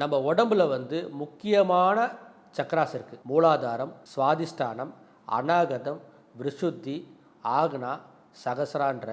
நம்ம உடம்புல வந்து முக்கியமான சக்கராஸ் இருக்குது மூலாதாரம் சுவாதிஷ்டானம் அநாகதம் விருசுத்தி ஆக்னா சகசரான்ற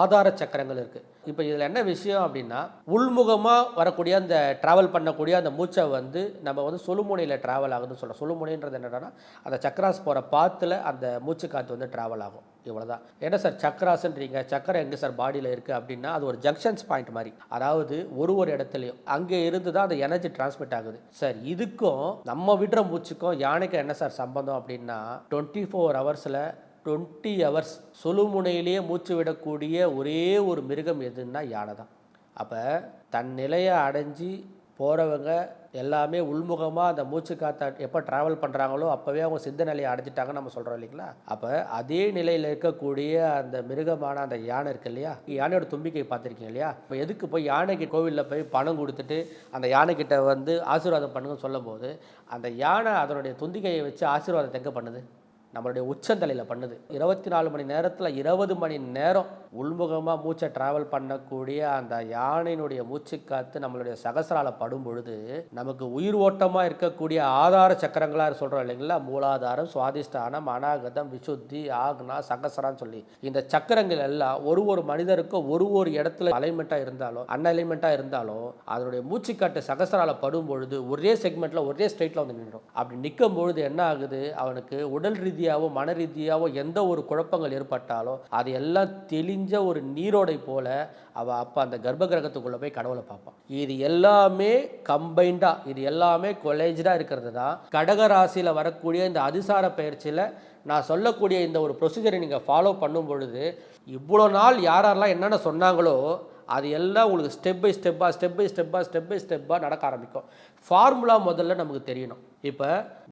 ஆதார சக்கரங்கள் இருக்குது இப்போ இதில் என்ன விஷயம் அப்படின்னா உள்முகமாக வரக்கூடிய அந்த ட்ராவல் பண்ணக்கூடிய அந்த மூச்சை வந்து நம்ம வந்து சொலுமுனையில் ட்ராவல் ஆகுதுன்னு சொல்கிறோம் சொலுமுனைன்றது என்னென்னா அந்த சக்கராஸ் போகிற பாத்தில் அந்த மூச்சு காற்று வந்து ட்ராவல் ஆகும். இவ்வளோதான் என்ன சார் சக்கராஸ்ன்றீங்க சக்கரம் எங்கே சார் பாடியில் இருக்குது அப்படின்னா அது ஒரு ஜங்ஷன்ஸ் பாயிண்ட் மாதிரி. அதாவது ஒரு ஒரு இடத்துலையும். அங்கே இருந்து தான் அந்த எனர்ஜி டிரான்ஸ்மிட் ஆகுது. சார் இதுக்கும் நம்ம விடுற மூச்சுக்கும் யானைக்கும் என்ன சார் சம்பந்தம் அப்படின்னா டுவெண்ட்டி ஃபோர் ஹவர்ஸில் டுவெண்ட்டி ஹவர்ஸ் சுழுமுனையிலேயே மூச்சு விடக்கூடிய ஒரே ஒரு மிருகம் எதுன்னா யானை தான். அப்போ தன் நிலையை அடைஞ்சு போகிறவங்க எல்லாமே உள்முகமாக அந்த மூச்சு காற்றை எப்போ ட்ராவல் பண்ணுறாங்களோ அப்போவே அவங்க சித்த நிலையை அடைஞ்சிட்டாங்கன்னு நம்ம சொல்கிறோம் இல்லைங்களா? அப்போ அதே நிலையில் இருக்கக்கூடிய அந்த மிருகமான அந்த யானை இருக்கு இல்லையா? யானையோட தும்பிக்கை பார்த்துருக்கீங்க இல்லையா? இப்போ எதுக்கு போய் யானைக்கு கோவிலில் போய் பணம் கொடுத்துட்டு அந்த யானைக்கிட்ட வந்து ஆசீர்வாதம் பண்ணுங்கன்னு சொல்லும்போது அந்த யானை அதனுடைய துந்திக்கையை வச்சு ஆசீர்வாதம் தெங்க பண்ணுது? நம்மளுடைய உச்சந்தலையில் பண்ணுது. இருபத்தி நாலு மணி நேரத்தில் இருபது மணி நேரம் உள்முகமாக மூச்சை ட்ராவல் பண்ணக்கூடிய அந்த யானையினுடைய மூச்சு காத்து நம்மளுடைய சகசரால படும் பொழுது நமக்கு உயிர் ஓட்டமாக இருக்கக்கூடிய ஆதார சக்கரங்களாக சொல்கிறோம் இல்லைங்களா? மூலாதாரம் சுவாதிஷ்டானம் அனாகதம் விசுத்தி ஆக்னா சகசரான்னு சொல்லி. இந்த சக்கரங்கள் எல்லாம் ஒரு ஒரு மனிதருக்கும் ஒரு ஒரு இடத்துல அலைன்மெண்ட்டாக இருந்தாலும் அன்அலைன்மெண்ட்டாக இருந்தாலும் அதனுடைய மூச்சுக்காட்டு சகசரால படும் பொழுது ஒரே செக்மெண்ட்டில் ஒரே ஸ்ட்ரைட்டில் வந்து நின்றோம் அப்படி நிற்கும் பொழுது என்ன ஆகுது? அவனுக்கு உடல் ரீதி ரீதியாகவோ மன ரீதியாகவோ எந்த ஒரு குழப்பங்கள் ஏற்பட்டாலோ அது எல்லாம் தெளிஞ்ச ஒரு நீரோடை போல அவள் அப்போ அந்த கர்ப்ப கிரகத்துக்குள்ளே போய் கடவுளை பார்ப்பான் இது எல்லாமே கம்பைண்டாக இது எல்லாமே கொலேஜாக இருக்கிறது தான். கடக ராசியில் வரக்கூடிய இந்த அதிசார பயிற்சியில் நான் சொல்லக்கூடிய இந்த ஒரு ப்ரொசீஜரை நீங்கள் ஃபாலோ பண்ணும் பொழுது இவ்வளோ நாள் யாரெல்லாம் என்னென்ன சொன்னாங்களோ அது எல்லாம் உங்களுக்கு ஸ்டெப் பை ஸ்டெப்பாக ஸ்டெப் பை ஸ்டெப்பாக ஸ்டெப் பை ஸ்டெப்பாக நடக்க ஆரம்பிக்கும். ஃபார்முலா முதல்ல நமக்கு தெரியணும். இப்போ